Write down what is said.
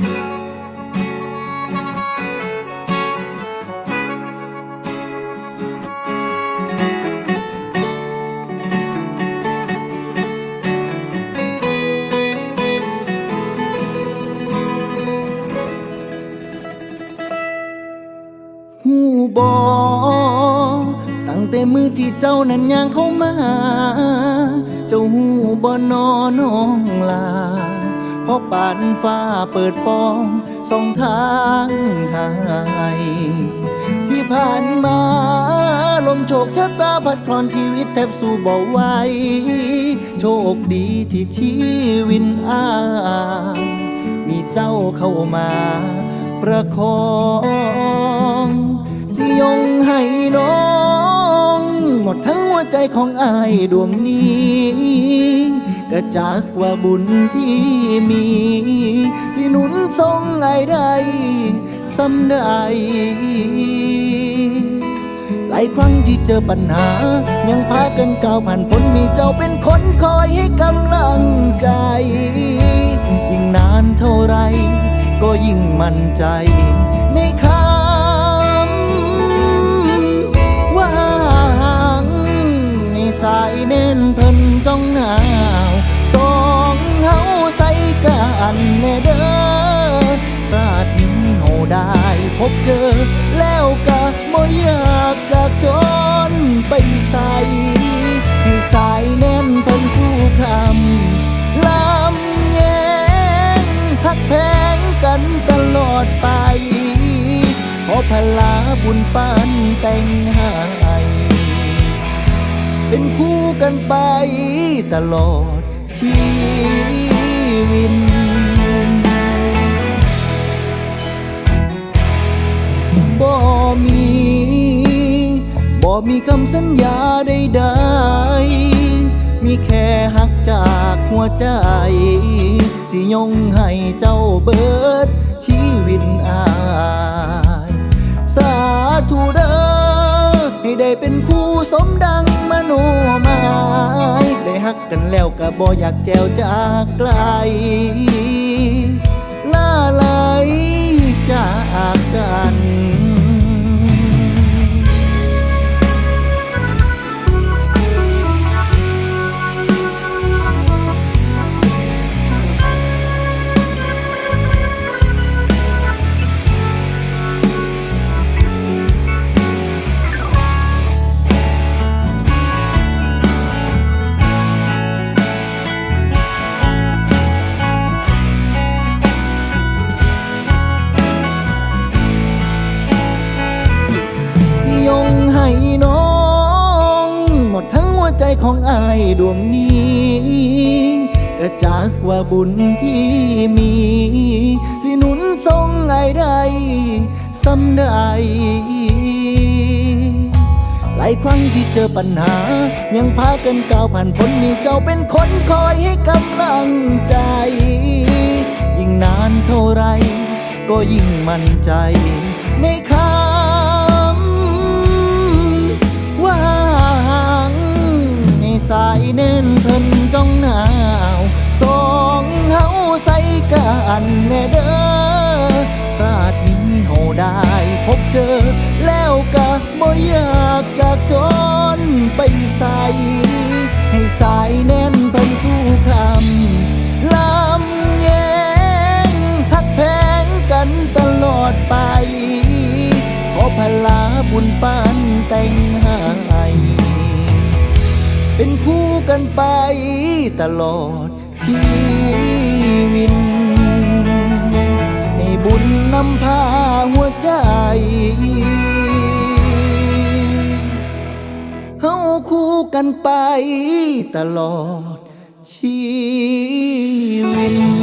หูบอตั้งแต่มือที่เจ้านั้นย่างเข้ามา เจ้าหูบอนอน้องลา พราะปานฟ้าเปิดปองสองทางหายที่ผ่านมาลมโชคชะตาพัดคลอนชีวิตแทบสู้บ่ไหวโชคดีที่ชีวินอางมีเจ้าเข้ามาประคองสิยงให้น้อง หมดทั้งหัวใจของอายดวงนี้ ก็จากว่าบุญที่มีสิหนุนทรงไอได้สำได้หลายครั้งที่เจอปัญหา ยังพากันก้าวผ่านพ้นมีเจ้าเป็นคนคอยให้กำลังใจ ยิ่งนานเท่าไร ก็ยิ่งมั่นใจ ในคำว่าหังให้สายเน้นเพิ่นจ้องหนา พบเจอ แล้วก็บ่อยากจากจนไปใส่ให้สายแน่นเพิ่นสู้คำลำแยงหักแพงกันตลอดไป ขอพลาบุญปานแต่งให้เป็นคู่กันไปตลอดชีวิต มีคำสัญญาใดๆมีแค่หักจากหัวใจ สิยงให้เจ้าเบิด ชีวิตอาย สาธุเด้อให้ได้เป็นคู่สมดังมโนหมายได้หักกันแล้วก็บ่อยากแจวจากไกลลาไหลจากกัน ใจของอายดวงนี้ก็จากว่าบุญที่มี สิหนุนทรงไอ้ได้สำได้หลายครั้งที่เจอปัญหา ยังพากันก้าวผ่านพ้นมีเจ้าเป็นคนคอยให้กำลังใจ ยิ่งนานเท่าไร ก็ยิ่งมั่นใจในคำ กันแน่เด้อศาสตร์นี้เฮาได้พบเจอ แล้วก็บ่อยากจากจนไปใส่ให้สายแน่นไปสู่คำลำแยงหักแพงกันตลอดไป ขอพลาบุญปานแต่งให้เป็นคู่กันไปตลอดชีวิต บุญนำพาหัวใจเฮาคู่กันไปตลอดชีวิต